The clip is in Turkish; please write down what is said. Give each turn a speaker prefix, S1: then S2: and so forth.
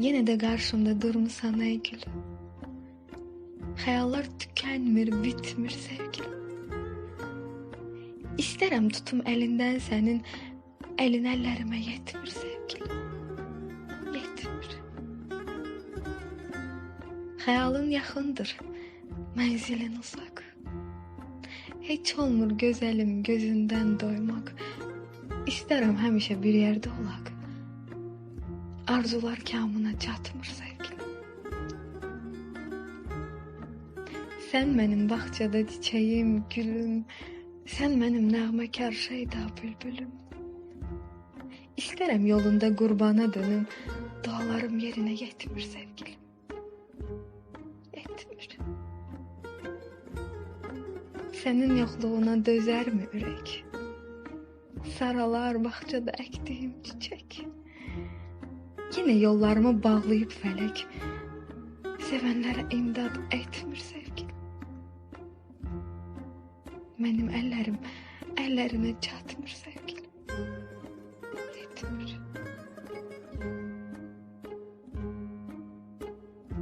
S1: Yine de karşımda durmusan ey gülüm. Hayallar tükenmir, bitmir sevgilim. İsterim tutum elinden senin, elin ellerime yetmir sevgilim. Yetmir. Hayalın yaxındır, mənzilin uzaq. Heç olmur gözəlim gözündən doymaq. İstərəm həmişə bir yerdə olaq. Arzular kamına çatmır sevgilim. Sən mənim bağçada çiçəyim, gülüm. Sən mənim nəğməkar şeyda bülbülüm. İstərəm yolunda qurbana dönüm. Dualarım yerinə yetmir sevgilim. Yetmir. Sənin yoxluğuna dözərmi ürək? Saralar bağçada əkdiyim çiçək. Yenə yollarımı bağlayıb fələk, sevənlərə imdad etmir sevgi. Mənim əllərim əllərinə çatmır sevgilim.